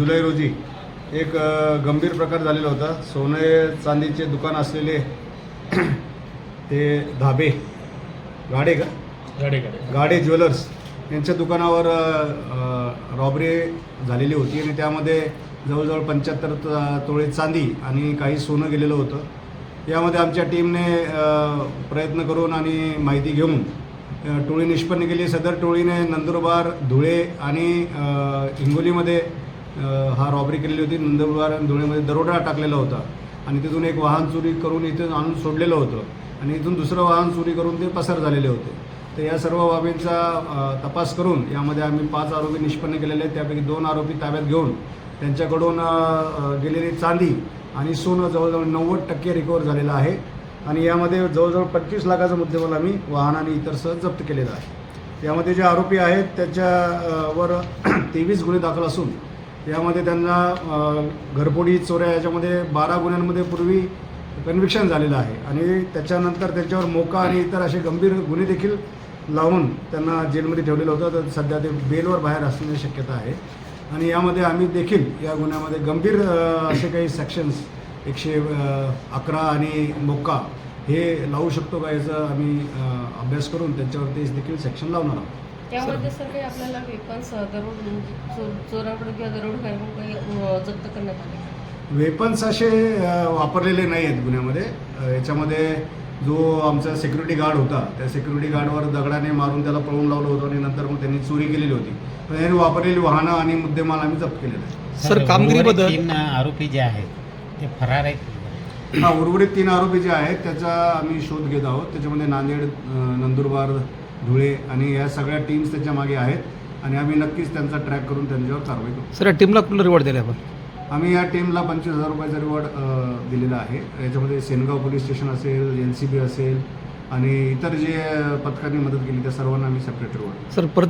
जुलै रोजी एक गंभीर प्रकार झालेला होता. सोने चांदीचे दुकान असलेले ते धाबे गाडे का? गाडी गाडी. गाडे ज्वेलर्स यांच्या दुकानावर रॉबरी झालेली होती आणि त्यामध्ये जवळजवळ पंच्याहत्तर तोळे चांदी आणि काही सोनं गेलेलं होतं. यामध्ये आमच्या टीमने प्रयत्न करून आणि माहिती घेऊन टोळी निष्पन्न केली. सदर टोळीने नंदुरबार धुळे आणि हिंगोलीमध्ये हा रॉबरी केलेली होती. नंदुरबार आणि धुळेमध्ये दरोडा टाकलेला होता. आणि तिथून एक वाहन चोरी करून इथून आणून सोडलेलं होतं. आणि इथून दुसरं वाहन चोरी करून ते पसार झालेले होते. तर या सर्व बाबींचा तपास करून यामध्ये आम्ही पाच आरोपी निष्पन्न केलेले आहेत. त्यापैकी दोन आरोपी ताब्यात घेऊन त्यांच्याकडून गेलेली चांदी आणि सोनं जवळजवळ नव्वद टक्के रिकवर झालेलं आहे. आणि यामध्ये जवळजवळ पंचवीस लाखाचा मुद्देमाल आम्ही वाहन आणि इतरसह जप्त केलेला आहे. यामध्ये जे आरोपी आहेत त्याच्यावर तेवीस गुन्हे दाखल असून यामध्ये त्यांना घरपोडी चोऱ्या याच्यामध्ये बारा गुन्ह्यांमध्ये पूर्वी कन्व्हिक्शन झालेलं आहे. आणि त्याच्यानंतर त्यांच्यावर मोका आणि इतर असे गंभीर गुन्हे देखील लावून त्यांना जेलमध्ये ठेवलेलं होतं. तर सध्या ते बेलवर बाहेर असण्याची शक्यता आहे. आणि यामध्ये आम्ही देखील या गुन्ह्यामध्ये गंभीर असे काही सेक्शन्स एकशे अकरा आणि मोका हे लावू शकतो का याचा आम्ही अभ्यास करून त्यांच्यावर ते देखील सेक्शन लावणार आहोत. त्यामध्ये सर. काही आपल्याला वेपन्स दरोड म्हणजे किंवा दरोडखाकडून काही जप्त करण्यात आले वेपन्स असे वापरलेले नाही आहेत गुन्ह्यामध्ये याच्यामध्ये जो आमचा सिक्युरिटी गार्ड होता त्या सिक्युरिटी गार्डवर दगडाने मारून त्याला पळवून लावलं होतं आणि नंतर मग त्यांनी चोरी केलेली होती. पण यांनी वापरलेली वाहनं आणि मुद्देमाल आम्ही जप्त केलेला आहे सर, कामगिरीबद्दल- उर्वरित तीन आरोपी जे आहेत ते फरार आहेत हा उर्वरित तीन आरोपी जे आहेत त्याचा आम्ही शोध घेत आहोत. त्याच्यामध्ये नांदेड नंदुरबार धुळे आणि या सगळ्या टीम्स त्याच्यामागे आहेत. आणि आम्ही नक्कीच त्यांचा ट्रॅक करून त्यांच्यावर कारवाई करू. सर या टीमला कुठलं रिवॉर्ड दिले आपण? आम्ही या टीमला पंचवीस हजार रुपयाचा रिवॉर्ड दिलेला आहे. याच्यामध्ये सेनगाव पोलीस स्टेशन असेल एन सी बी असेल आणि इतर जे पथकांनी मदत केली त्या सर्वांना आम्ही सेपरेट रिवॉर्ड सर प्रत्येक